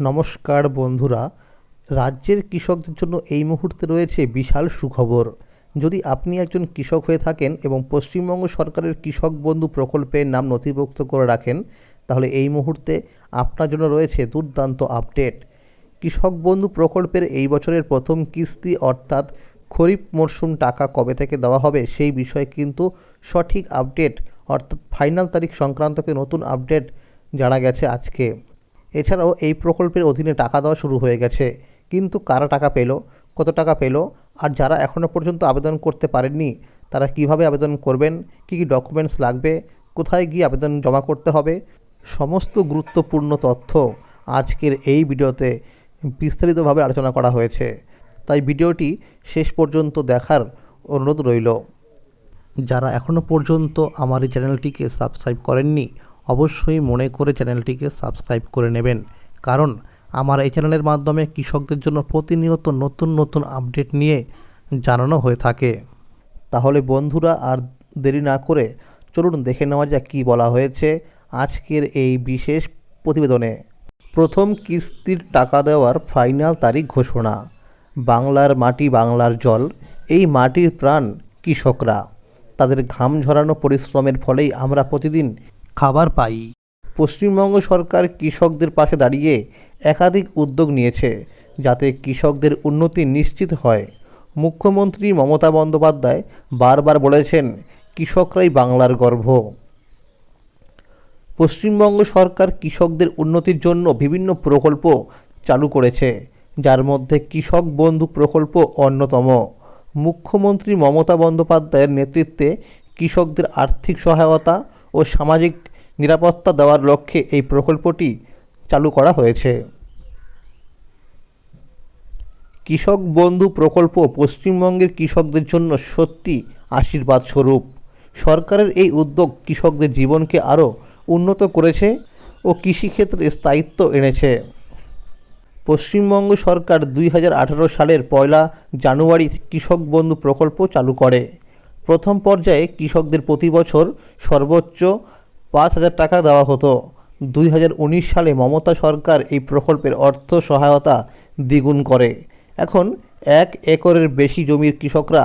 নমস্কার বন্ধুরা, রাজ্যের কৃষকদের জন্য এই মুহূর্তে রয়েছে বিশাল সুখবর। যদি আপনি একজন কৃষক হয়ে থাকেন এবং পশ্চিমবঙ্গ সরকারের কৃষক বন্ধু প্রকল্পের নাম নথিভুক্ত করে রাখেন, তাহলে এই মুহূর্তে আপনার জন্য রয়েছে দুর্দান্ত আপডেট। কৃষক বন্ধু প্রকল্পের এই বছরের প্রথম কিস্তি অর্থাৎ খরিফ মরশুম টাকা কবে থেকে দেওয়া হবে সেই বিষয়ে কিন্তু সঠিক আপডেট অর্থাৎ ফাইনাল তারিখ সংক্রান্তকে নতুন আপডেট জানা গেছে আজকে। এছাড়াও এই প্রকল্পের অধীনে টাকা দেওয়া শুরু হয়ে গেছে। কিন্তু কারা টাকা পেল, কত টাকা পেল, আর যারা এখনও পর্যন্ত আবেদন করতে পারেননি, তারা কীভাবে আবেদন করবেন, কী কী ডকুমেন্টস লাগবে, কোথায় গিয়ে আবেদন জমা করতে হবে, সমস্ত গুরুত্বপূর্ণ তথ্য আজকের এই ভিডিওতে বিস্তারিতভাবে আলোচনা করা হয়েছে। তাই ভিডিওটি শেষ পর্যন্ত দেখার অনুরোধ রইল। যারা এখনও পর্যন্ত আমার এই চ্যানেলটিকে সাবস্ক্রাইব করেননি অবশ্যই মনে করে চ্যানেলটিকে সাবস্ক্রাইব করে নেবেন। কারণ আমার এই চ্যানেলের মাধ্যমে কৃষকদের জন্য প্রতিনিয়ত নতুন নতুন আপডেট নিয়ে জানানো হয়ে থাকে। তাহলে বন্ধুরা, আর দেরি না করে চলুন দেখে নেওয়া যাক কী বলা হয়েছে আজকের এই বিশেষ প্রতিবেদনে। প্রথম কিস্তির টাকা দেওয়ার ফাইনাল তারিখ ঘোষণা। বাংলার মাটি, বাংলার জল, এই মাটির প্রাণ কৃষকরা। তাদের ঘাম ঝরানো পরিশ্রমের ফলেই আমরা প্রতিদিন খাবার পাই। পশ্চিমবঙ্গ সরকার কৃষকদের পাশে দাঁড়িয়ে একাধিক উদ্যোগ নিয়েছে, যাতে কৃষকদের উন্নতি নিশ্চিত হয়। মুখ্যমন্ত্রী মমতা বন্দ্যোপাধ্যায় বারবার বলেছেন, কৃষকরাই বাংলার গর্ভ পশ্চিমবঙ্গ সরকার কৃষকদের উন্নতির জন্য বিভিন্ন প্রকল্প চালু করেছে, যার মধ্যে কৃষক বন্ধু প্রকল্প অন্যতম। মুখ্যমন্ত্রী মমতা বন্দ্যোপাধ্যায়ের নেতৃত্বে কৃষকদের আর্থিক সহায়তা ও সামাজিক নিরাপত্তা দেওয়ার লক্ষ্যে এই প্রকল্পটি চালু করা হয়েছে। কৃষক বন্ধু প্রকল্প পশ্চিমবঙ্গের কৃষকদের জন্য সত্যি আশীর্বাদ স্বরূপ। সরকারের এই উদ্যোগ কৃষকদের জীবনকে আরও উন্নত করেছে ও কৃষিক্ষেত্রে স্থায়িত্ব এনেছে। পশ্চিমবঙ্গ সরকার দুই হাজার আঠেরো সালের পয়লা জানুয়ারি কৃষক বন্ধু প্রকল্প চালু করে। প্রথম পর্যায়ে কৃষকদের প্রতি বছর সর্বোচ্চ পাঁচ হাজার টাকা দেওয়া হতো। দুই হাজার উনিশ সালে মমতা সরকার এই প্রকল্পের অর্থ সহায়তা দ্বিগুণ করে। এখন এক একরের বেশি জমির কৃষকরা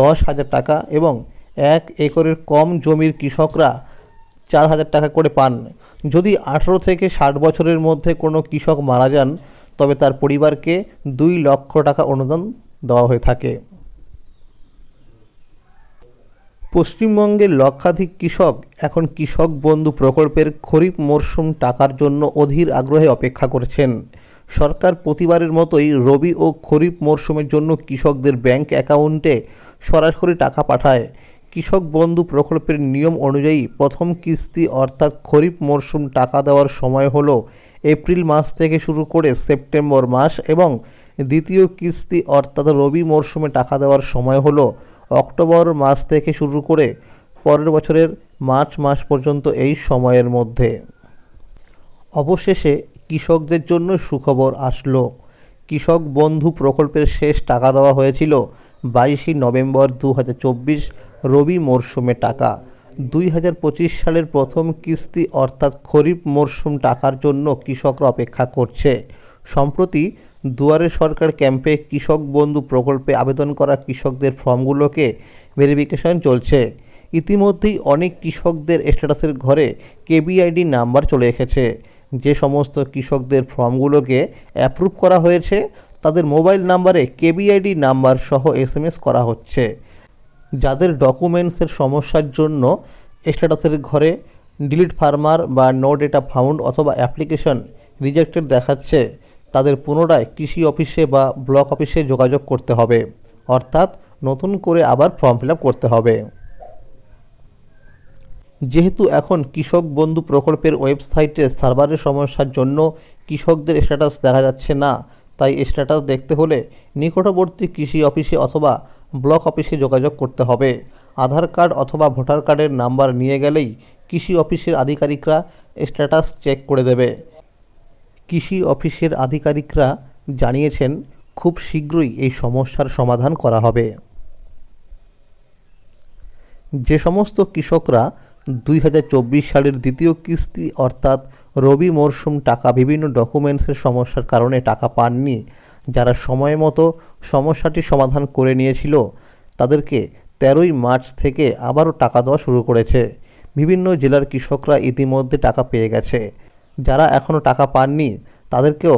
দশ হাজার টাকা এবং এক একরের কম জমির কৃষকরা চার হাজার টাকা করে পান। যদি আঠেরো থেকে ষাট বছরের মধ্যে কোনো কৃষক মারা যান, তবে তার পরিবারকে দুই লক্ষ টাকা অনুদান দেওয়া হয়ে থাকে। পশ্চিমবঙ্গের লক্ষাধিক কৃষক এখন কৃষক বন্ধু প্রকল্পের খরিফ মরশুম টাকার জন্য অধীর আগ্রহে অপেক্ষা করছেন। সরকার প্রতিবারের মতোই রবি ও খরিফ মরশুমের জন্য কৃষকদের ব্যাংক অ্যাকাউন্টে সরাসরি টাকা পাঠায়। কৃষক বন্ধু প্রকল্পের নিয়ম অনুযায়ী প্রথম কিস্তি অর্থাৎ খরিফ মরশুম টাকা দেওয়ার সময় হল এপ্রিল মাস থেকে শুরু করে সেপ্টেম্বর মাস এবং দ্বিতীয় কিস্তি অর্থাৎ রবি মরশুমে টাকা দেওয়ার সময় হলো অক্টোবর মাস থেকে শুরু করে পরের বছরের মার্চ মাস পর্যন্ত এই সময়ের মধ্যে। অবশেষে কৃষকদের জন্য সুখবর আসলো। কৃষক বন্ধু প্রকল্পের শেষ টাকা দেওয়া হয়েছিল বাইশে নভেম্বর দু হাজার চব্বিশ রবি মরশুমে টাকা। দুই হাজার পঁচিশ সালের প্রথম কিস্তি অর্থাৎ খরিফ মরশুম টাকার জন্য কৃষকরা অপেক্ষা করছে। সম্প্রতি দুয়ারে সরকার ক্যাম্পে কৃষক বন্ধু প্রকল্পে আবেদন করা কৃষকদের ফর্মগুলোকে ভেরিফিকেশন চলছে। ইতিমধ্যেই অনেক কৃষকদের স্ট্যাটাসের ঘরে কেবিআইডি নাম্বার চলে এসেছে। যে সমস্ত কৃষকদের ফর্মগুলোকে অ্যাপ্রুভ করা হয়েছে, তাদের মোবাইল নাম্বারে কেবিআইডি নাম্বার সহ এসএমএস করা হচ্ছে। যাদের ডকুমেন্টসের সমস্যার জন্য স্ট্যাটাসের ঘরে ডিলিট ফার্মার বা নো ডেটা ফাউন্ড অথবা অ্যাপ্লিকেশন রিজেক্টেড দেখাচ্ছে তাদের পুনরায় কৃষি অফিসে বা ব্লক অফিসে যোগাযোগ করতে হবে। অর্থাৎ নতুন করে আবার ফর্ম ফিল করতে হবে। যেহেতু এখন কৃষক বন্ধু প্রকল্পের ওয়েবসাইটে সার্ভারের সমস্যার জন্য কৃষকদের স্ট্যাটাস দেখা যাচ্ছে না, তাই স্ট্যাটাস দেখতে হলে নিকটবর্তী কৃষি অফিসে অথবা ব্লক অফিসে যোগাযোগ করতে হবে। আধার কার্ড অথবা ভোটার কার্ডের নাম্বার নিয়ে গেলেই কৃষি অফিসের আধিকারিকরা স্ট্যাটাস চেক করে দেবে। কৃষি অফিসের আধিকারিকরা জানিয়েছেন, খুব শীঘ্রই এই সমস্যার সমাধান করা হবে। যে সমস্ত কৃষকরা দুই হাজার চব্বিশ সালের দ্বিতীয় কিস্তি অর্থাৎ রবি মরশুম টাকা বিভিন্ন ডকুমেন্টসের সমস্যার কারণে টাকা পাননি, যারা সময় মতো সমস্যাটি সমাধান করে নিয়েছিল, তাদেরকে তেরোই মার্চ থেকে আবারও টাকা দেওয়া শুরু করেছে। বিভিন্ন জেলার কৃষকরা ইতিমধ্যে টাকা পেয়ে গেছে। যারা এখনও টাকা পাননি, তাদেরকেও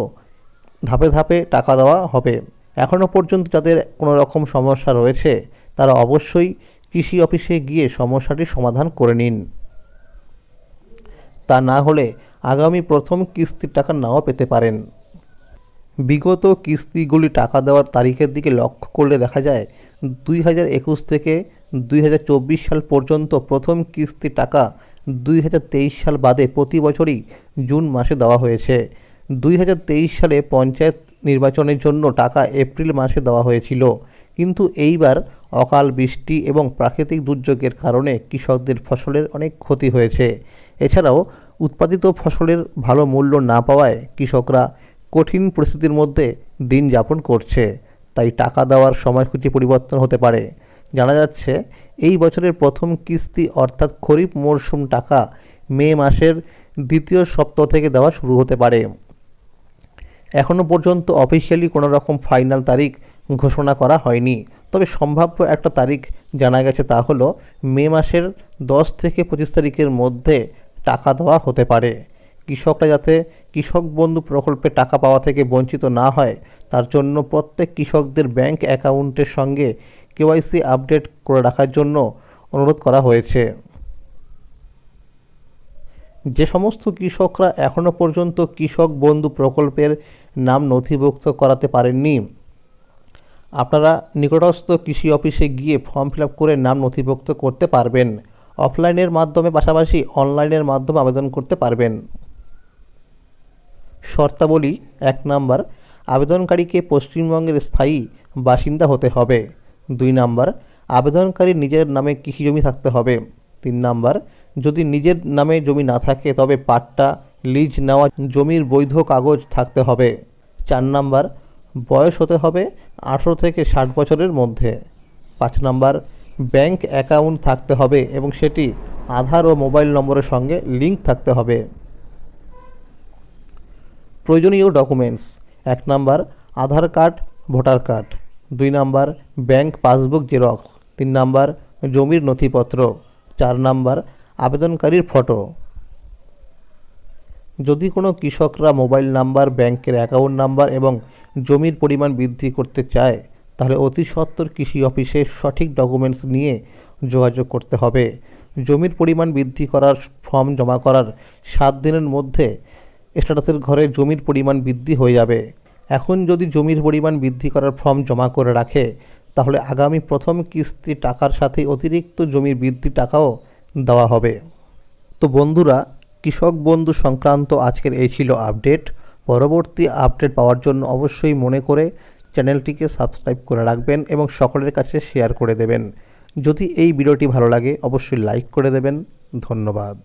ধাপে ধাপে টাকা দেওয়া হবে। এখনও পর্যন্ত যাদের কোনো রকম সমস্যা রয়েছে, তারা অবশ্যই কৃষি অফিসে গিয়ে সমস্যাটি সমাধান করে নিন। তা না হলে আগামী প্রথম কিস্তির টাকা নাও পেতে পারেন। বিগত কিস্তিগুলি টাকা দেওয়ার তারিখের দিকে লক্ষ্য করলে দেখা যায়, দুই হাজার একুশ থেকে দুই হাজার চব্বিশ সাল পর্যন্ত প্রথম কিস্তি টাকা দুই হাজার তেইশ সাল বাদে প্রতি বছরই জুন মাসে দেওয়া হয়েছে। দুই হাজার তেইশ সালে পঞ্চায়েত নির্বাচনের জন্য টাকা এপ্রিল মাসে দেওয়া হয়েছিল। কিন্তু এইবার অকাল বৃষ্টি এবং প্রাকৃতিক দুর্যোগের কারণে কৃষকদের ফসলের অনেক ক্ষতি হয়েছে। এছাড়াও উৎপাদিত ফসলের ভালো মূল্য না পাওয়ায় কৃষকরা কঠিন পরিস্থিতির মধ্যে দিন যাপন করছে। তাই টাকা দেওয়ার সময়সূচি পরিবর্তন হতে পারে। জানা যাচ্ছে, এই বছরের প্রথম কিস্তি অর্থাৎ খরিফ মরশুম টাকা মে মাসের দ্বিতীয় সপ্তাহ থেকে দেওয়া শুরু হতে পারে। এখনও পর্যন্ত অফিসিয়ালি কোনো রকম ফাইনাল তারিখ ঘোষণা করা হয়নি। তবে সম্ভাব্য একটা তারিখ জানা গেছে তা হলো মে মাসের দশ থেকে পঁচিশ তারিখের মধ্যে টাকা দেওয়া হতে পারে। কৃষকরা যাতে কৃষক বন্ধু প্রকল্পে টাকা পাওয়া থেকে বঞ্চিত না হয়, তার জন্য প্রত্যেক কৃষকদের ব্যাংক অ্যাকাউন্টের সঙ্গে কেওয়াইসি আপডেট করে রাখার জন্য অনুরোধ করা হয়েছে। যে সমস্ত কৃষকরা এখনও পর্যন্ত কৃষক বন্ধু প্রকল্পের নাম নথিভুক্ত করাতে পারেননি। আপনারা নিকটস্থ কৃষি অফিসে গিয়ে ফর্ম ফিল করে নাম নথিভুক্ত করতে পারবেন। অফলাইনের মাধ্যমে পাশাপাশি অনলাইনের মাধ্যমে আবেদন করতে পারবেন। শর্তাবলী এক নাম্বার, আবেদনকারীকে পশ্চিমবঙ্গের স্থায়ী বাসিন্দা হতে হবে। দুই নাম্বার আবেদনকারীর নিজের নামে কৃষি জমি থাকতে হবে। তিন নাম্বার, যদি নিজের নামে জমি না থাকে, তবে পাট্টা, লিজ নেওয়া জমির বৈধ কাগজ থাকতে হবে। চার নাম্বার, বয়স হতে হবে আঠেরো থেকে ষাট বছরের মধ্যে। পাঁচ নাম্বার, ব্যাংক অ্যাকাউন্ট থাকতে হবে এবং সেটি আধার ও মোবাইল নম্বরের সঙ্গে লিঙ্ক থাকতে হবে। প্রয়োজনীয় ডকুমেন্টস। এক number, Aadhaar card, voter card. দুই নাম্বার, ব্যাংক পাসবুক জেরক্স। তিন নাম্বার, জমির নথিপত্র। চার নাম্বার, আবেদনকারীর ফটো। যদি কোনো কৃষকরা মোবাইল নাম্বার, ব্যাংকের অ্যাকাউন্ট নাম্বার এবং জমির পরিমাণ বৃদ্ধি করতে চায়, তাহলে অতি সত্বর কৃষি অফিসে সঠিক ডকুমেন্টস নিয়ে যোগাযোগ করতে হবে। জমির পরিমাণ বৃদ্ধি করার ফর্ম জমা করার সাত দিনের মধ্যে স্ট্যাটাসের ঘরে জমির পরিমাণ বৃদ্ধি হয়ে যাবে। এখন যদি জমির পরিমাণ বৃদ্ধি করার ফর্ম জমা করে রাখে, তাহলে আগামী প্রথম কিস্তি টাকার সাথে অতিরিক্ত জমির বৃদ্ধি টাকাও দেওয়া হবে। তো বন্ধুরা, কৃষক বন্ধু সংক্রান্ত আজকের এই ছিল আপডেট। পরবর্তী আপডেট পাওয়ার জন্য অবশ্যই মনে করে চ্যানেলটিকে সাবস্ক্রাইব করে রাখবেন এবং সকলের কাছে শেয়ার করে দেবেন। যদি এই ভিডিওটি ভালো লাগে, অবশ্যই লাইক করে দেবেন। ধন্যবাদ।